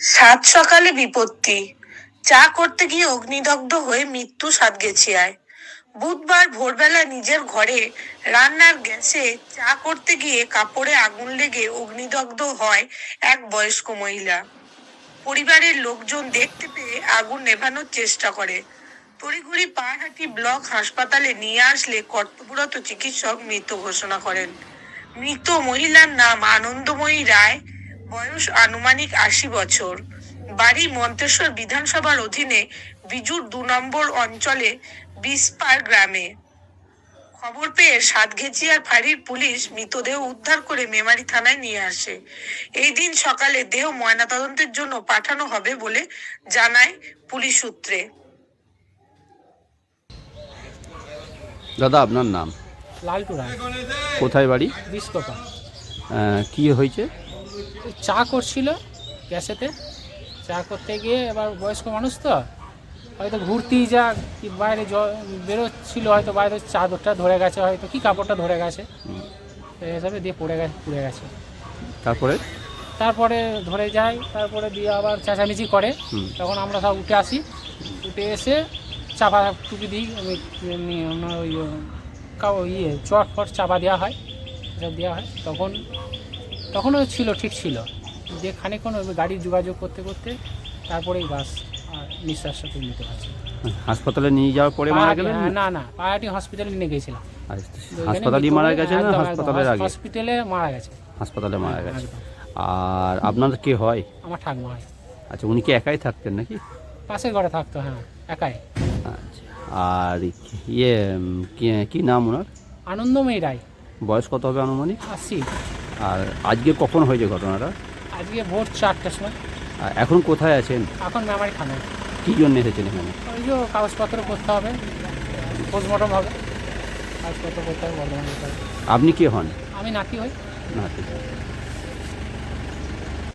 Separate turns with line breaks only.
সাত সকালে বিপত্তি। চা করতে গিয়ে অগ্নিদগ্ধ হয়ে মৃত্যু সাতগেছিয়ায় বুধবার ভোরবেলা নিজের ঘরে রান্নার গ্যাসে চা করতে গিয়ে কাপড়ে আগুন লেগে অগ্নিদগ্ধ হয় এক বয়স্ক মহিলা। পরিবারের লোকজন দেখতে পেয়ে আগুন নেভানোর চেষ্টা করে। তড়িঘড়ি পাহাড়হাটি ব্লক হাসপাতালে নিয়ে আসলে কর্তব্যরত চিকিৎসক মৃত ঘোষণা করেন। মৃত মহিলার নাম আনন্দময়ী রায়। বয়স আনুমানিক আশি বছর। বাড়ি মন্তেশ্বর বিধানসভার অধীনে বিজুর দু নম্বর অঞ্চলে বিসপার গ্রামে। খবর পেয়ে সাতঘেচিয়ার ফাঁড়ির পুলিশ মৃতদেহ উদ্ধার করে মেমারি থানায় নিয়ে আসে। এই দিন সকালে দেহ ময়নাতদন্তের জন্য পাঠানো হবে বলে জানায় পুলিশ সূত্রে।
দাদা আপনার নাম?
লালটু রায়
কোথায় বাড়ি?
বিস্কপা
কি হয়েছে?
চা করছিল গ্যাসেতে। চা করতে গিয়ে এবার বয়স্ক মানুষ তো হয়তো ঘুরতেই যা কি বাইরে জ- বেরোচ্ছিল হয়তো বাইরে চাদরটা ধরে গেছে হয়তো কি কাপড়টা ধরে গেছে। সেই হিসাবে দিয়ে পড়ে গেছে পুড়ে গেছে।
তারপরে?
তারপরে ধরে যায় তারপরে দিয়ে আবার চেঁচামেচি করে। তখন আমরা সব উঠে আসি উঠে এসে চাপা টুপি দিই আমি এমনি আপনার ওই কাউ ইয়ে চট ফট চাপা দেওয়া হয় এসব দেওয়া হয়। তখন তখনও ছিল ঠিক ছিল। যে খানিকক্ষণ ওই গাড়ির যোগাযোগ করতে করতে তারপরেই বাস আর নিঃশ্বাসটা তুলে নিতে পারছি
হাসপাতালে নিয়ে যাওয়ার পরে মারা গেলেন?
না না পাহাড়ি হসপিটালে নিয়ে গেছিলাম। মৃত্যু
মারা গেছে না? হাসপাতালের আগে?
হসপিটালে মারা গেছে।
হাসপাতালে মারা গেছে। আর আপনার কে হয়?
আমার ঠাকমা হয়।
আচ্ছা উনি কি একাই থাকতেন নাকি?
পাশের ঘরে থাকতো হ্যাঁ একাই।
আচ্ছা আর ইয়ে কি- কি নাম ওনার?
আনন্দময়ী রায়।
বয়স কত হবে আনুমানিক?
আসি
আর আজকে কখন হয়েছে ঘটনাটা?
আজকে ভোর চারটার সময়।
আর এখন কোথায় আছেন?
এখন মেমারি থানায়।
কী জন্য এসেছেন এখানে?
ওই যে কাগজপত্র করতে হবে পোস্টমর্টম হবে। কাগজপত্র করতে হবে বর্ধমান
আপনি কে হন?
আমি নাতি হই।
না ঠিক আছে।